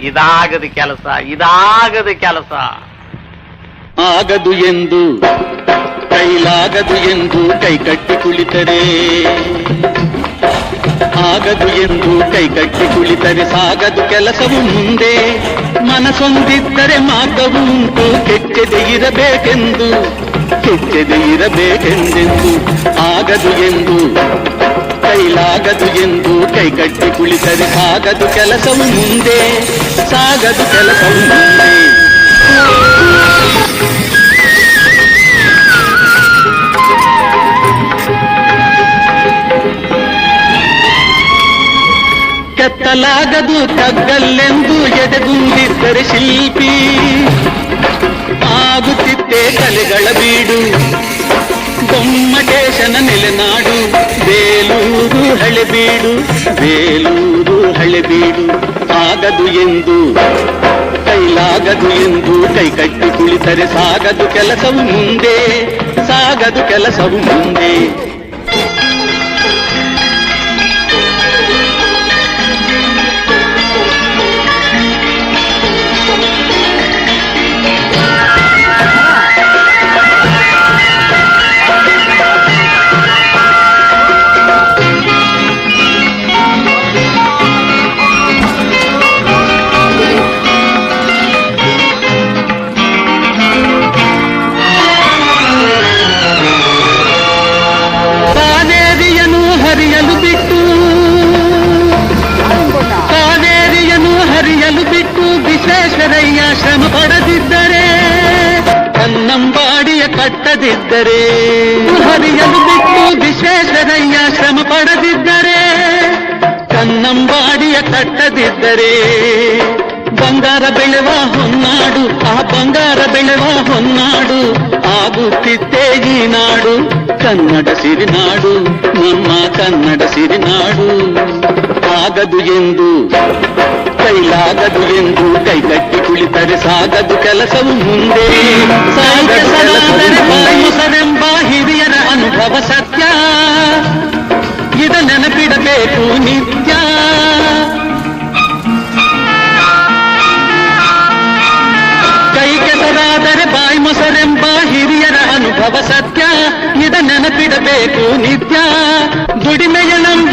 ಇದಾಗದ ಕೆಲಸ, ಇದಾಗದು ಕೆಲಸ. ಆಗದು ಎಂದು, ಕೈಲಾಗದು ಎಂದು ಕೈಕಟ್ಟು ಕುಳಿತರೆ. ಆಗದು ಎಂದು ಕೈಕಟ್ಟಿ ಕುಳಿತರೆ, ಸಾಗದು ಕೆಲಸವು ಮುಂದೆ. ಮನಸೊಂದಿದ್ದರೆ ಮಾರ್ಗವು ಉಂಟು ಕೆಚ್ಚದೆ ಇರಬೇಕೆಂದು ಕೆಚ್ಚದೆ ಇರಬೇಕೆಂದೆಂದು. ಆಗದು ಎಂದು ಕೈಲಾಗದು ಎಂದು ಕೈಕಟ್ಟಿ ಕುಳಿತರೆ ಸಾಗದು ಕೆಲಸವು ಮುಂದೆ ಸಾಗದು ಕೆಲಸವು ಮುಂದೆ ಕೆತ್ತಲಾಗದು ತಗ್ಗಲ್ಲೆಂದು ಎದೆಗುಂದಿದ್ದರೆ ಶಿಲ್ಪಿ ಆಗುತ್ತಿದ್ದೆ ಕಲೆಗಳ ಬೀಡು ಗೊಮ್ಮಟೇಶನ ನೆಲೆನಾಡು ಬೇಲೂರು ಹಳೆಬೀಡು ಬೇಲೂರು ಹಳೆಬೀಡು ಆಗದು ಎಂದು ಕೈಲಾಗದು ಎಂದು ಕೈಕಟ್ಟಿ ಕುಳಿತರೆ ಸಾಗದು ಕೆಲಸವು ಮುಂದೆ ಸಾಗದು ಕೆಲಸವು ಮುಂದೆ ವಿಶ್ವೇಶ್ವರಯ್ಯ ಶ್ರಮ ಪಡದಿದ್ದರೆ, ಕನ್ನಂಬಾಡಿಯ ಕಟ್ಟದಿದ್ದರೆ, ಹರಿಯಲು ಬಿಟ್ಟು ವಿಶ್ವೇಶ್ವರಯ್ಯ ಶ್ರಮ ಪಡದಿದ್ದರೆ, ಕನ್ನಂಬಾಡಿಯ ಕಟ್ಟದಿದ್ದರೆ, ಬಂಗಾರ ಬೆಳೆವ ಹೊನ್ನಾಡು, ಆ ಬಂಗಾರ ಬೆಳೆವ ಹೊನ್ನಾಡು ಆಗುತ್ತಿದ್ದೇ ಈ ನಾಡು, ಕನ್ನಡ ಸಿರಿನಾಡು, ನಮ್ಮ ಕನ್ನಡ ಸಿರಿನಾಡು, ಆಗದು ಎಂದು ಕೈಲಾಗದು ಎಂದು ಕೈಗಟ್ಟಿ ಕುಳಿತರೆ ಸಾಗದು ಕೆಲಸವು ಮುಂದೆ ಸಾಗದು ಕೆಲಸವು ಮುಂದೆ. ಹಿರಿಯರ ಅನುಭವ ಸತ್ಯ ಇದ ನೆನಪಿಡಬೇಕು ನಿತ್ಯ ಕೈ ಕೆಸರಾದರೆ ಬಾಯಿ ಮೊಸರೆಂಬ ಹಿರಿಯರ ಅನುಭವ ಸತ್ಯ ಇದ ನೆನಪಿಡಬೇಕು ನಿತ್ಯ ದುಡಿಮೆಯ ನಂಬಿ